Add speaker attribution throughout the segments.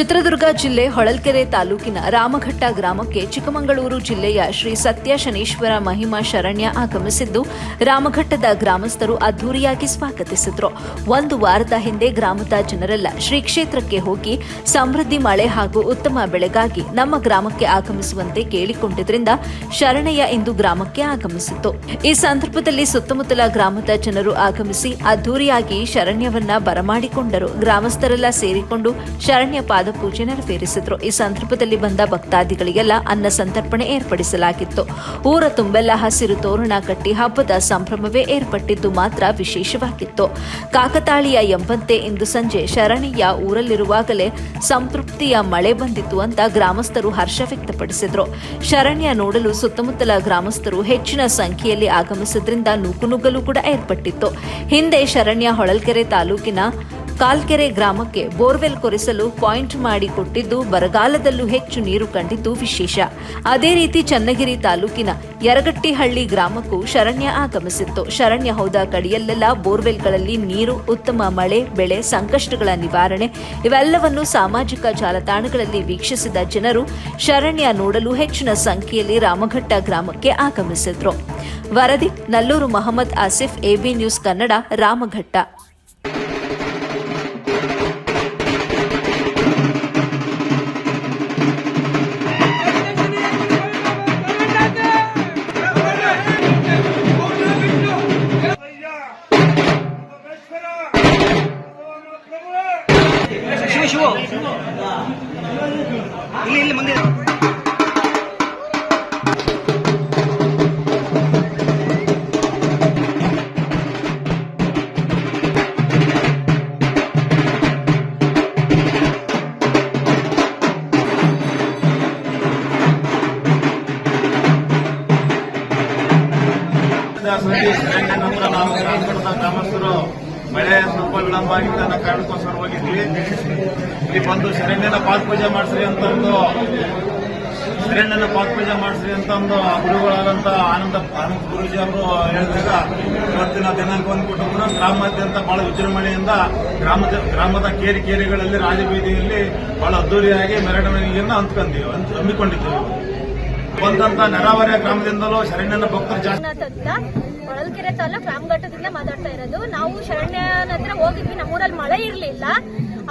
Speaker 1: ಚಿತ್ರದುರ್ಗ ಜಿಲ್ಲೆ ಹೊಳಲ್ಕೆರೆ ತಾಲೂಕಿನ ರಾಮಘಟ್ಟ ಗ್ರಾಮಕ್ಕೆ ಚಿಕ್ಕಮಗಳೂರು ಜಿಲ್ಲೆಯ ಶ್ರೀ ಸತ್ಯ ಶನೀಶ್ವರ ಮಹಿಮಾ ಶರಣ್ಯ ಆಗಮಿಸಿದ್ದು, ರಾಮಘಟ್ಟದ ಗ್ರಾಮಸ್ಥರು ಅದ್ದೂರಿಯಾಗಿ ಸ್ವಾಗತಿಸಿದ್ರು. ಒಂದು ವಾರದ ಹಿಂದೆ ಗ್ರಾಮದ ಜನರೆಲ್ಲ ಶ್ರೀ ಕ್ಷೇತ್ರಕ್ಕೆ ಹೋಗಿ ಸಮೃದ್ಧಿ ಮಳೆ ಹಾಗೂ ಉತ್ತಮ ಬೆಳೆಗಾಗಿ ನಮ್ಮ ಗ್ರಾಮಕ್ಕೆ ಆಗಮಿಸುವಂತೆ ಕೇಳಿಕೊಂಡಿದ್ದರಿಂದ ಶರಣಯ್ಯ ಇಂದು ಗ್ರಾಮಕ್ಕೆ ಆಗಮಿಸಿತ್ತು. ಈ ಸಂದರ್ಭದಲ್ಲಿ ಸುತ್ತಮುತ್ತಲ ಗ್ರಾಮದ ಜನರು ಆಗಮಿಸಿ ಅದ್ದೂರಿಯಾಗಿ ಶರಣ್ಯವನ್ನ ಬರಮಾಡಿಕೊಂಡರು. ಗ್ರಾಮಸ್ಥರೆಲ್ಲ ಸೇರಿಕೊಂಡು ಶರಣ್ಯ ಪಾದಪೂಜೆ ನೆರವೇರಿಸಿದ್ರು ಈ ಸಂದರ್ಭದಲ್ಲಿ ಬಂದ ಭಕ್ತಾದಿಗಳಿಗೆಲ್ಲ ಅನ್ನ ಸಂತರ್ಪಣೆ ಏರ್ಪಡಿಸಲಾಗಿತ್ತು. ಊರ ತುಂಬೆಲ್ಲ ಹಸಿರು ತೋರಣ ಕಟ್ಟಿ ಹಬ್ಬದ ಸಂಭ್ರಮವೇ ಏರ್ಪಟ್ಟಿದ್ದು ಮಾತ್ರ ವಿಶೇಷವಾಗಿತ್ತು. ಕಾಕತಾಳೀಯ ಎಂಬಂತೆ ಇಂದು ಸಂಜೆ ಶರಣಿಯ ಊರಲ್ಲಿರುವಾಗಲೇ ಸಂತೃಪ್ತಿಯ ಮಳೆ ಬಂದಿತ್ತು ಅಂತ ಗ್ರಾಮಸ್ಥರು ಹರ್ಷ ವ್ಯಕ್ತಪಡಿಸಿದ್ರು. ಶರಣ್ಯ ನೋಡಲು ಸುತ್ತಮುತ್ತಲ ಗ್ರಾಮಸ್ಥರು ಹೆಚ್ಚಿನ ಸಂಖ್ಯೆಯಲ್ಲಿ ಆಗಮಿಸಿದ್ರಿಂದ ನೂಕುನುಗ್ಗಲು ಕೂಡ ಏರ್ಪಟ್ಟಿತ್ತು. ಹಿಂದೆ ಶರಣ್ಯ ಹೊಳಲ್ಕೆರೆ ತಾಲೂಕಿನ ಕಾಲ್ಕೆರೆ ಗ್ರಾಮಕ್ಕೆ ಬೋರ್ವೆಲ್ ಕೊರೆಸಲು ಪಾಯಿಂಟ್ ಮಾಡಿಕೊಟ್ಟಿದ್ದು ಬರಗಾಲದಲ್ಲೂ ಹೆಚ್ಚು ನೀರು ಕಂಡಿದ್ದು ವಿಶೇಷ. ಅದೇ ರೀತಿ ಚನ್ನಗಿರಿ ತಾಲೂಕಿನ ಯರಗಟ್ಟಿಹಳ್ಳಿ ಗ್ರಾಮಕ್ಕೂ ಶರಣ್ಯ ಆಗಮಿಸಿತ್ತು. ಶರಣ್ಯ ಹೋದ ಕಡೆಯಲ್ಲೆಲ್ಲ ಬೋರ್ವೆಲ್ಗಳಲ್ಲಿ ನೀರು, ಉತ್ತಮ ಮಳೆ, ಬೆಳೆ, ಸಂಕಷ್ಟಗಳ ನಿವಾರಣೆ ಇವೆಲ್ಲವನ್ನು ಸಾಮಾಜಿಕ ಜಾಲತಾಣಗಳಲ್ಲಿ ವೀಕ್ಷಿಸಿದ ಜನರು ಶರಣ್ಯ ನೋಡಲು ಹೆಚ್ಚಿನ ಸಂಖ್ಯೆಯಲ್ಲಿ ರಾಮಘಟ್ಟ ಗ್ರಾಮಕ್ಕೆ ಆಗಮಿಸಿದ್ರು. ವರದಿ, ನಲ್ಲೂರು ಮಹಮ್ಮದ್ ಆಸಿಫ್, ಎಬಿ ನ್ಯೂಸ್ ಕನ್ನಡ, ರಾಮಘಟ್ಟ.
Speaker 2: ಇಲ್ಲಿ ಇಲ್ಲಿ ಮುಂದೆ
Speaker 3: ನಾವು ಗ್ರಾಮಸ್ಥರು ಮಳೆ ಸ್ವಲ್ಪ ವಿಳಂಬ ಆಗಿದ್ದ ಕಾರಣಕ್ಕೋಸ್ಕರವಾಗಿದ್ದೀವಿ ಇಲ್ಲಿ ಬಂದು ಶರಣ್ಯನ ಪಾದ ಪೂಜೆ ಮಾಡಿಸ್ರಿ ಅಂತ ಒಂದು ಶರಣ್ಯನ ಪಾದ ಪೂಜೆ ಮಾಡಿಸ್ರಿ ಅಂತ ಒಂದು ಗುರುಗಳಾದಂತ ಆನಂದ ಆನಂದ ಗುರುಜಿ ಅವರು ಹೇಳಿದಾಗ ಇವತ್ತಿನ ದಿನಾಂಕ ಬಂದ್ಬಿಟ್ಟು ಗ್ರಾಮಾದ್ಯಂತ ಬಹಳ ವಿಜೃಂಭಣೆಯಿಂದ ಗ್ರಾಮದ ಗ್ರಾಮದ ಕೇರಿ ಕೇರಿಗಳಲ್ಲಿ ರಾಜಬೀದಿಯಲ್ಲಿ ಬಹಳ ಅದ್ದೂರಿಯಾಗಿ ಮೆರವಣಿಗೆಯನ್ನು ಹಂಚ್ಕೊಂತೀವಿ ಅಂತ ಹಮ್ಮಿಕೊಂಡಿದ್ದೀವಿ. ಬಂದಂತ ನೆರಾವರಿಯ ಗ್ರಾಮದಿಂದಲೂ ಶರಣ್ಯನ ಭಕ್ತರು ಜಾಸ್ತಿ
Speaker 4: ಹೊಳಲ್ಕೆರೆ ತಾಲೂಕ್ ರಾಮಘಟ್ಟದಿಂದ ಮಾತಾಡ್ತಾ ಇರೋದು. ನಾವು ಶರಣ್ಯನ ಹತ್ರ ಹೋಗಿದ್ವಿ. ನಮ್ಮೂರಲ್ಲಿ ಮಳೆ ಇರಲಿಲ್ಲ.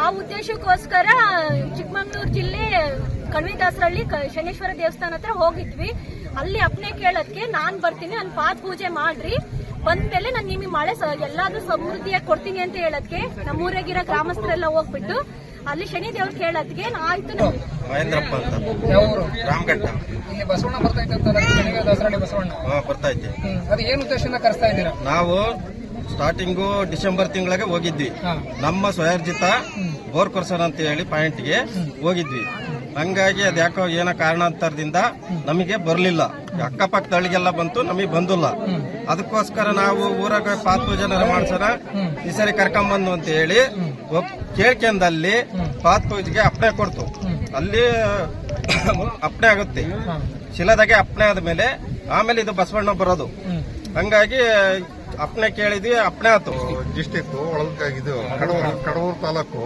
Speaker 4: ಆ ಉದ್ದೇಶಕ್ಕೋಸ್ಕರ ಚಿಕ್ಕಮಂಗ್ಳೂರು ಜಿಲ್ಲೆ ಕಣ್ವಿದಾಸರಳ್ಳಿ ಶನೇಶ್ವರ ದೇವಸ್ಥಾನ ಹತ್ರ ಹೋಗಿದ್ವಿ. ಅಲ್ಲಿ ಅಪ್ನೆ ಕೇಳೋದಕ್ಕೆ ನಾನ್ ಬರ್ತೀನಿ ನನ್ನ ಪಾದ ಪೂಜೆ ಮಾಡ್ರಿ. ಬಂದ್ಮೇಲೆ ನಾನು ನಿಮಗೆ ಮಳೆ ಎಲ್ಲಾದ್ರೂ ಸಮೃದ್ಧಿಯಾಗಿ ಕೊಡ್ತೀನಿ ಅಂತ ಹೇಳೋದಕ್ಕೆ ನಮ್ಮೂರಾಗಿರೋ ಗ್ರಾಮಸ್ಥರೆಲ್ಲ ಹೋಗ್ಬಿಟ್ಟು ಅಲ್ಲಿ ಶನಿ ದೇವ್ರು ಏನ್ ಆಯ್ತು
Speaker 5: ಮಹೇಂದ್ರಪ್ಪ ಅಂತ. ರಾಮಘಟ್ಟ.
Speaker 6: ಇಲ್ಲಿ ಬಸವಣ್ಣ ಬರ್ತಾ ಕಣಿವೆ ಬಸವಣ್ಣ?
Speaker 5: ಹಾ, ಬರ್ತಾ ಇದ್ದೆ.
Speaker 6: ಅದು ಏನು ಉದ್ದೇಶದಿಂದ ಕರೆಸ್ತಾ ಇದ್ದೀರಾ?
Speaker 5: ನಾವು ಸ್ಟಾರ್ಟಿಂಗು ಡಿಸೆಂಬರ್ ತಿಂಗಳಿಗೆ ಹೋಗಿದ್ವಿ. ನಮ್ಮ ಸ್ವಯರ್ಜಿತ ಬೋರ್ ಕೊರ್ಸನ್ ಅಂತ ಹೇಳಿ ಪಾಯಿಂಟ್ಗೆ ಹೋಗಿದ್ವಿ. ಹಂಗಾಗಿ ಅದ್ ಯಾಕೋ ಏನೋ ಕಾರಣಾಂತರದಿಂದ ನಮಗೆ ಬರಲಿಲ್ಲ. ಅಕ್ಕಪಕ್ಕದಳಿಗೆಲ್ಲ ಬಂತು ನಮಗೆ ಬಂದಿಲ್ಲ. ಅದಕ್ಕೋಸ್ಕರ ನಾವು ಊರಾಗ ಪಾತ್ ಜನರ ಮಾಡ್ಸೋಣ ಈ ಸರಿ ಕರ್ಕೊಂಬಂದು ಅಂತ ಹೇಳಿ ಕೇಳ್ಕೊಂಡಲ್ಲಿ ಪಾತ್ ಪೂಜೆಗೆ ಅಪ್ನೆ ಕೊಡ್ತು. ಅಲ್ಲಿ ಅಪ್ನೆ ಆಗುತ್ತೆ. ಶಿಲಾದಾಗೆ ಅಪ್ಪಣೆ ಆದ್ಮೇಲೆ ಆಮೇಲೆ ಇದು ಬಸವಣ್ಣ ಬರೋದು. ಹಂಗಾಗಿ ಅಪ್ಣೆ ಕೇಳಿದ್ವಿ ಅಪ್ಣೆ ಆತು.
Speaker 7: ಡಿಸ್ಟಿಕ್ ಒಳಗ ಇದು ಕಡೂರು ತಾಲೂಕು.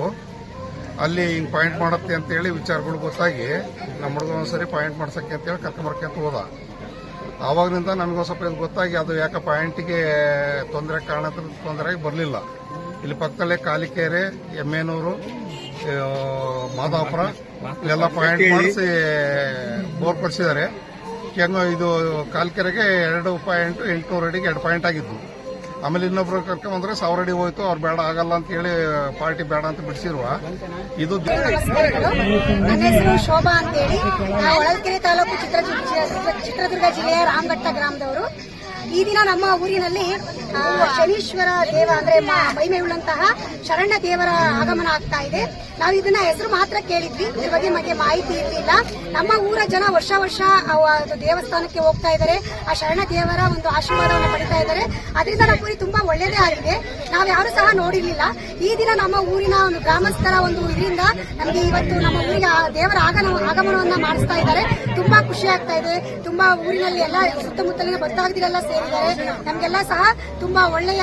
Speaker 7: ಅಲ್ಲಿ ಹಿಂಗ್ ಪಾಯಿಂಟ್ ಮಾಡತ್ತೆ ಅಂತ ಹೇಳಿ ವಿಚಾರಗಳು ಗೊತ್ತಾಗಿ ನಮ್ಮ ಹುಡುಗ ಒಂದ್ಸರಿ ಪಾಯಿಂಟ್ ಮಾಡ್ಸಕ್ಕೆ ಅಂತ ಹೇಳಿ ಕರ್ಕೊಂಬರ್ಕಂತ ಹೋದ. ಆವಾಗಿನಿಂದ ನಮಗೊಂದು ಸ್ವಲ್ಪ ಇದು ಗೊತ್ತಾಗಿ ಅದು ಯಾಕೆ ಪಾಯಿಂಟಿಗೆ ತೊಂದರೆ ಕಾರಣ ತೊಂದರೆ ಬರಲಿಲ್ಲ. ಇಲ್ಲಿ ಪಕ್ಕದಲ್ಲೇ ಕಾಲಿಕೆರೆ ಎಮ್ಮೆನೂರು ಮಾದಾಪುರ ಇಲ್ಲೆಲ್ಲ ಪಾಯಿಂಟ್ ಮಾಡಿಸಿ ಬೋರ್ ಕೊಡಿಸಿದ್ದಾರೆ. ಹೆಂಗ ಇದು ಕಾಲ್ಕೆರೆಗೆ ಎರಡು ಪಾಯಿಂಟ್ ಎಂಟುನೂರು ಅಡಿಗೆ ಎರಡು ಪಾಯಿಂಟ್ ಆಗಿದ್ದು. ಆಮೇಲೆ ಇನ್ನೊಬ್ರು ಕರ್ಕೊಂಬಂದ್ರೆ ಸಾವಿರ ಅಡಿ ಹೋಯ್ತು ಅವ್ರು ಬೇಡ ಆಗಲ್ಲ ಅಂತ ಹೇಳಿ ಪಾರ್ಟಿ ಬೇಡ ಅಂತ ಬಿಡಿಸಿರುವ. ಇದು
Speaker 8: ನನ್ನ ಹೆಸರು ಶೋಭಾ ಅಂತೇಳಿ. ಹೊಳಲ್ಕೆರೆ ತಾಲೂಕು ಚಿತ್ರ ಚಿತ್ರದುರ್ಗ ಜಿಲ್ಲೆಯ ರಾಮಘಟ್ಟ ಗ್ರಾಮದವರು. ಈ ದಿನ ನಮ್ಮ ಊರಿನಲ್ಲಿ ಶನೀಶ್ವರ ದೇವ ಅಂದ್ರೆ ಮಹಿಮೆ ಮಹಿಮೆಯುಳ್ಳಂತಹ ಶರಣ್ಯ ದೇವರ ಆಗಮನ ಆಗ್ತಾ ಇದೆ. ನಾವು ಇದನ್ನ ಹೆಸರು ಮಾತ್ರ ಕೇಳಿದ್ವಿ. ಇದ್ರ ಬಗ್ಗೆ ನಮಗೆ ಮಾಹಿತಿ ಇರಲಿಲ್ಲ. ನಮ್ಮ ಊರ ಜನ ವರ್ಷ ವರ್ಷ ದೇವಸ್ಥಾನಕ್ಕೆ ಹೋಗ್ತಾ ಇದ್ದಾರೆ. ಆ ಶರಣ ದೇವರ ಒಂದು ಆಶೀರ್ವಾದವನ್ನು ಪಡಿತಾ ಇದ್ದಾರೆ. ಅದರಿಂದ ನಮ್ಮ ಊರಿ ತುಂಬಾ ಒಳ್ಳೇದೇ ಆಗಿದೆ. ನಾವು ಯಾರು ಸಹ ನೋಡಿರ್ಲಿಲ್ಲ. ಈ ದಿನ ನಮ್ಮ ಊರಿನ ಒಂದು ಗ್ರಾಮಸ್ಥರ ಒಂದು ಇದರಿಂದ ನಮಗೆ ಇವತ್ತು ನಮ್ಮ ಊರಿಗೆ ದೇವರ ಆಗಮ, ಆಗಮನವನ್ನ ಮಾಡಿಸ್ತಾ ಇದ್ದಾರೆ. ತುಂಬಾ ಖುಷಿ ಆಗ್ತಾ ಇದೆ. ತುಂಬಾ ಊರಿನಲ್ಲಿ ಎಲ್ಲ ಸುತ್ತಮುತ್ತಲಿನ ಭಕ್ತಾದಿಗಳೆಲ್ಲ ಸೇರಿದ್ದಾರೆ ನಮ್ಗೆಲ್ಲ ಸಹ ತುಂಬಾ ಒಳ್ಳೆಯ